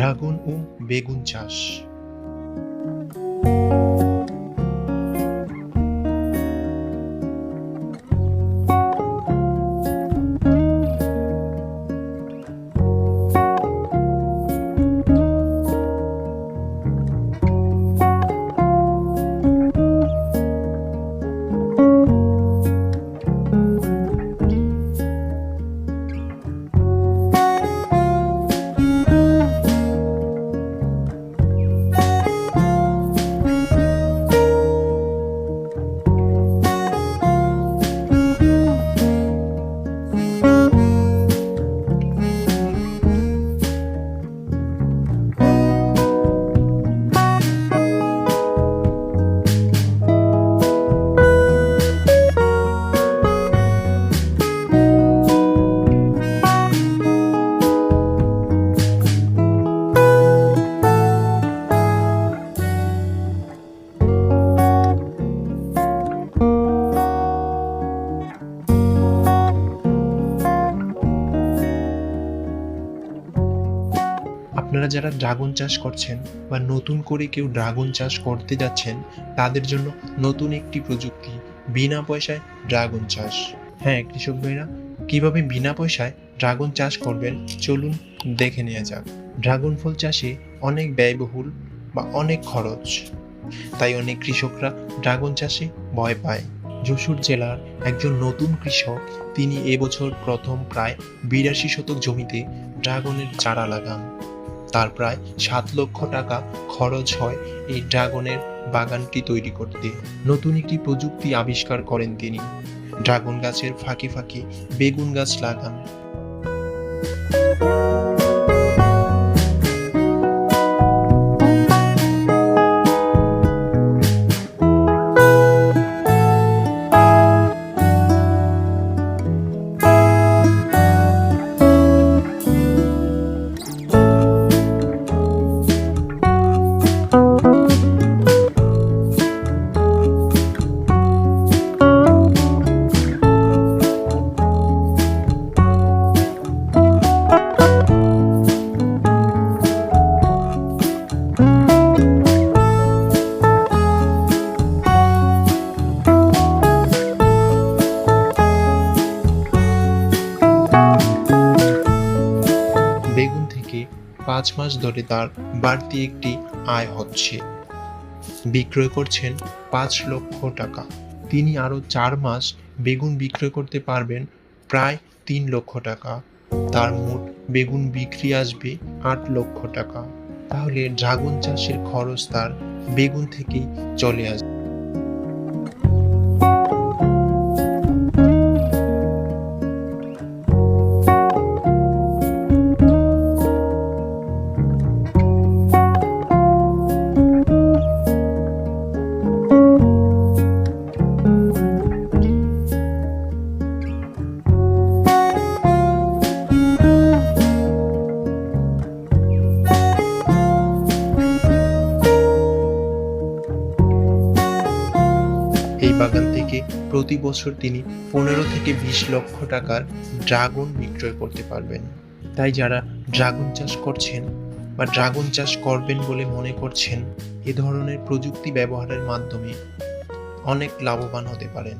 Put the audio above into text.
Dragon ও বেগুন চাষ। আপনারা যারা ড্রাগন চাষ করছেন বা নতুন করে কেউ ড্রাগন চাষ করতে যাচ্ছেন, তাদের জন্য নতুন একটি প্রযুক্তি, বিনা পয়সায় ড্রাগন চাষ। হ্যাঁ কৃষক ভাইরা, কীভাবে বিনা পয়সায় ড্রাগন চাষ করবেন, চলুন দেখে নেওয়া যাক। ড্রাগন ফল চাষে অনেক ব্যয়বহুল বা অনেক খরচ। তাই অনেক কৃষকরা ড্রাগন চাষে ভয় পায়। যশোর জেলার একজন নতুন কৃষক, তিনি এবছর প্রথম প্রায় বিরাশি শতক জমিতে ড্রাগনের চারা লাগান। তার প্রায় সাত লক্ষ টাকা খরচ হয় এই ড্রাগনের বাগানটি তৈরি করতে। নতুন একটি প্রযুক্তি আবিষ্কার করেন তিনি। ড্রাগন গাছের ফাঁকে ফাঁকে বেগুন গাছ লাগান। পাঁচ মাস ধরে তার বাড়তি একটি আয় হচ্ছে। বিক্রয় করছেন পাঁচ লক্ষ টাকা। তিনি আরও চার মাস বেগুন বিক্রয় করতে পারবেন প্রায় তিন লক্ষ টাকা। তার মোট বেগুন বিক্রি আসবে আট লক্ষ টাকা। তাহলে ড্রাগন চাষের খরচ তার বেগুন থেকেই চলে আসবে। এই বাগান থেকে প্রতি বছর তিনি পনেরো থেকে বিশ লক্ষ টাকার ড্রাগন বিক্রয় করতে পারবেন। তাই যারা ড্রাগন চাষ করছেন বা ড্রাগন চাষ করবেন বলে মনে করছেন, এ ধরনের প্রযুক্তি ব্যবহারের মাধ্যমে অনেক লাভবান হতে পারেন।